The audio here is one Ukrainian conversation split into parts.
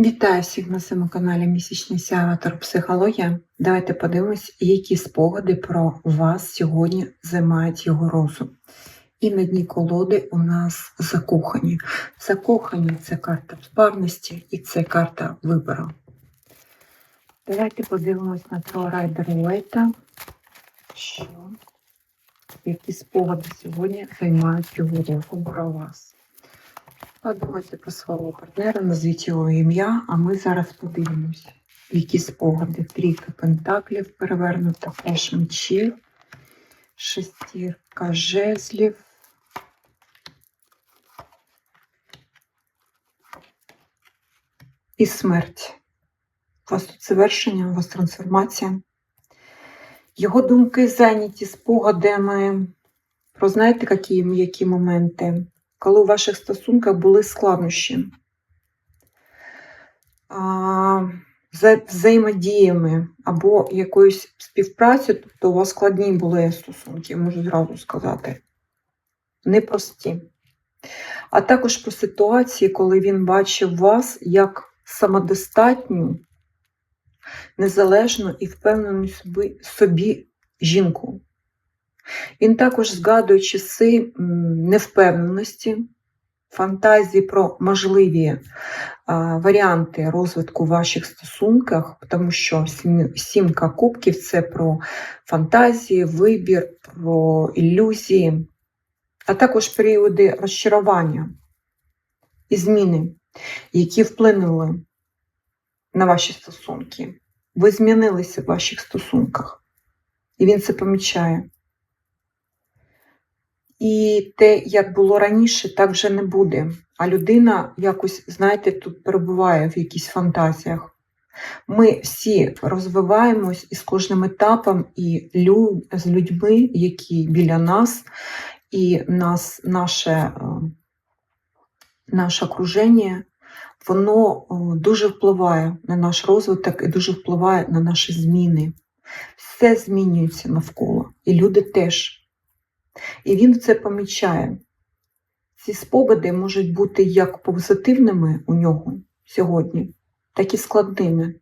Вітаю всіх на своєму каналі Місячний Сеатор Психологія. Давайте подивимось, які спогади про вас сьогодні займають його розум. І на дні колоди у нас закохані. Закохані це карта парності і це карта вибору. Давайте подивимось на того райдера Уейта, що які спогади сьогодні займають його розум про вас. Подумайте про свого партнера, назвіть його ім'я, а ми зараз подивимось, які спогади. Трійка пентаклів перевернута, пеш мечів, шестірка жезлів. І смерть. У вас тут завершення, у вас трансформація. Його думки зайняті спогадами про знаєте, які м'які моменти коли у ваших стосунках були складнощі, за взаємодіями або якоюсь співпрацю, тобто у вас складні були стосунки, можу зразу сказати, непрості. А також про ситуації, коли він бачив вас як самодостатню, незалежну і впевнену собі, собі жінку. Він також згадує часи невпевненості, фантазії про можливі варіанти розвитку в ваших стосунках, тому що сімка кубків це про фантазії, вибір, про ілюзії, а також періоди розчарування і зміни, які вплинули на ваші стосунки. Ви змінилися в ваших стосунках, і він це помічає. І те, як було раніше, так вже не буде. А людина якось, знаєте, тут перебуває в якихось фантазіях. Ми всі розвиваємось і з кожним етапом, і лю... з людьми, які біля нас, і нас, наше, е, наше окруження, воно дуже впливає на наш розвиток і дуже впливає на наші зміни. Все змінюється навколо, і люди теж. І він це помічає. Ці спогади можуть бути як позитивними у нього сьогодні, так і складними.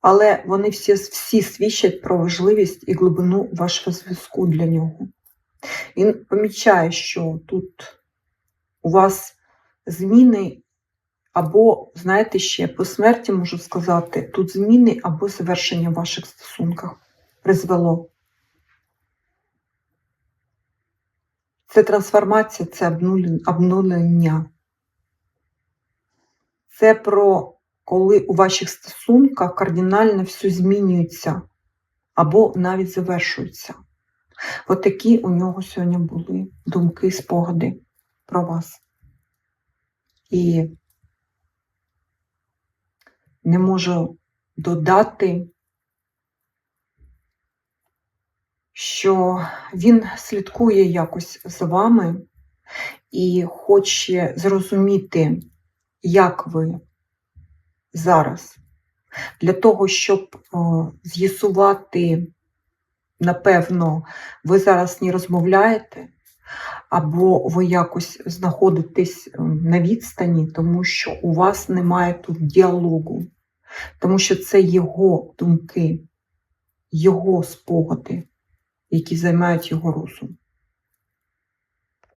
Але вони всі всі свідчать про важливість і глибину вашого зв'язку для нього. Він помічає, що тут у вас зміни, або, знаєте, ще по смерті можу сказати, тут зміни або завершення в ваших стосунках призвело. Це трансформація, це обнулення. Це про коли у ваших стосунках кардинально все змінюється або навіть завершується. От такі у нього сьогодні були думки, спогади про вас. І не можу додати що він слідкує якось за вами і хоче зрозуміти, як ви зараз, для того, щоб з'ясувати, напевно, ви зараз не розмовляєте, або ви якось знаходитесь на відстані, тому що у вас немає тут діалогу, тому що це його думки, його спогади які займають його розум.